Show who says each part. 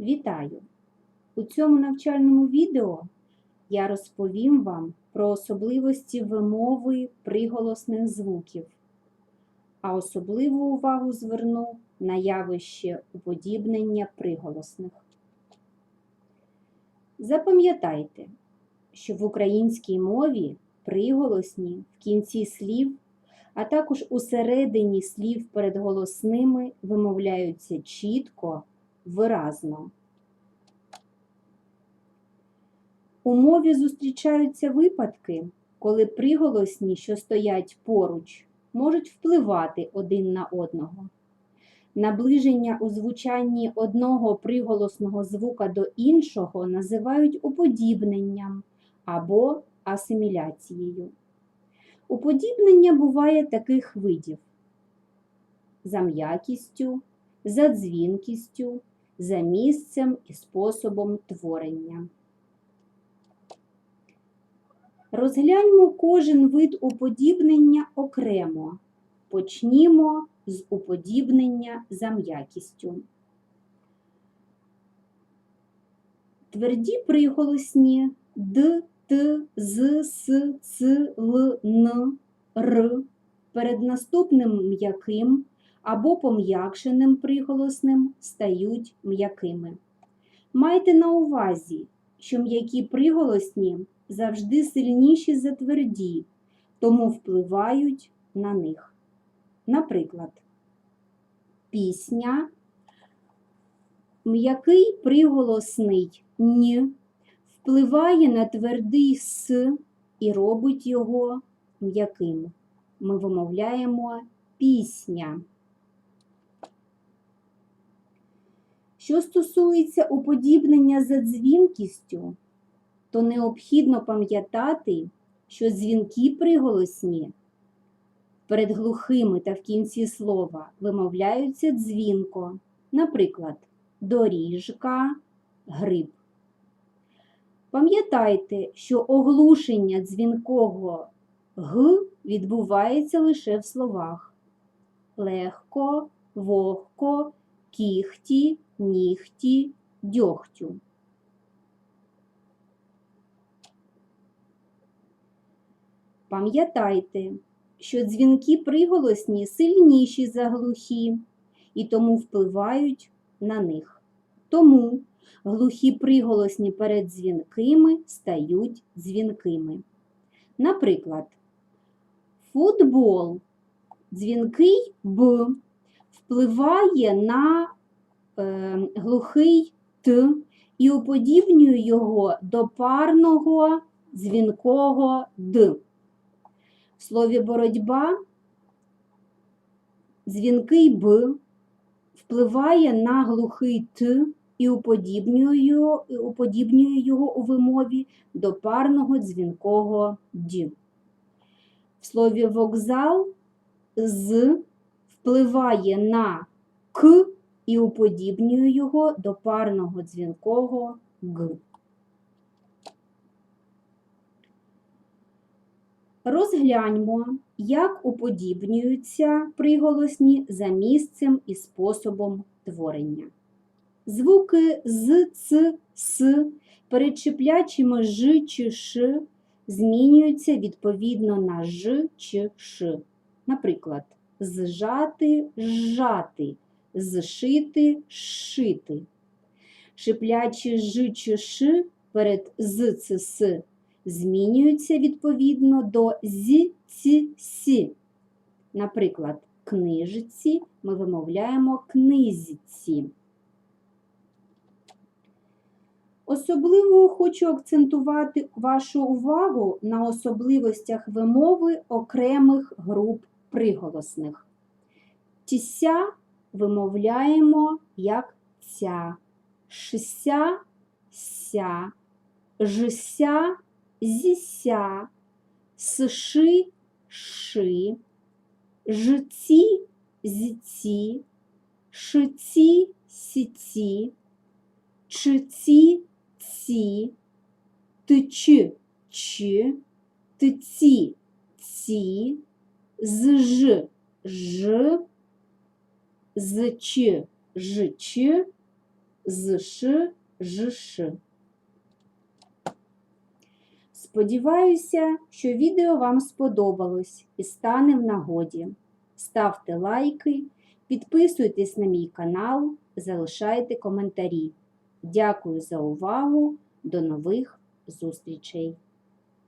Speaker 1: Вітаю! У цьому навчальному відео я розповім вам про особливості вимови приголосних звуків, а особливу увагу зверну на явище уподібнення приголосних. Запам'ятайте, що в українській мові приголосні в кінці слів, а також у середині слів перед голосними вимовляються чітко, виразно. У мові зустрічаються випадки, коли приголосні, що стоять поруч, можуть впливати один на одного. Наближення у звучанні одного приголосного звука до іншого називають уподібненням або асиміляцією. Уподібнення буває таких видів: за м'якістю, за дзвінкістю, за місцем і способом творення. Розгляньмо кожен вид уподібнення окремо. Почнімо з уподібнення за м'якістю. Тверді приголосні д, т, з, с, ц, л, н, р перед наступним м'яким або пом'якшеним приголосним стають м'якими. Майте на увазі, що м'які приголосні завжди сильніші за тверді, тому впливають на них. Наприклад, пісня, м'який приголосний н впливає на твердий с і робить його м'яким. Ми вимовляємо пісня. Що стосується уподібнення за дзвінкістю, то необхідно пам'ятати, що дзвінки приголосні перед глухими та в кінці слова вимовляються дзвінко, наприклад, доріжка, гриб. Пам'ятайте, що оглушення дзвінкого г відбувається лише в словах легко, вогко, кіхті, нігті, дьогтю. Пам'ятайте, що дзвінки приголосні сильніші за глухі і тому впливають на них. Тому глухі приголосні перед дзвінкими стають дзвінкими. Наприклад, футбол, дзвінкий Б впливає на е, глухий Т і уподібнює його до парного дзвінкого Д. В слові боротьба дзвінкий Б впливає на глухий Т і уподібнює і уподібнює його у вимові до парного дзвінкого Д. В слові вокзал з впливає на К і уподібнює його до парного дзвінкого Г. Розгляньмо, як уподібнюються приголосні за місцем і способом творення. Звуки з, ц, с перед чіплячими ж чи ш змінюються відповідно на ж чи ш. Наприклад, зжати, зжати, зшити, шити. Шиплячі ж чи ш перед з, ц, с змінюються відповідно до з, ці, сі. Наприклад, книжці ми вимовляємо книзці. Особливо хочу акцентувати вашу увагу на особливостях вимови окремих груп приголосних. Тіся вимовляємо як ця, шися, ся, жися, зіся, сши, ши, жиці, зіці, шиці, сіці, чиці, ці, тичи, чи, тиці, ці, зж, ж, зч, жч, з ш, ж, ш. Сподіваюся, що відео вам сподобалось і стане в нагоді. Ставте лайки, підписуйтесь на мій канал, залишайте коментарі. Дякую за увагу. До нових зустрічей!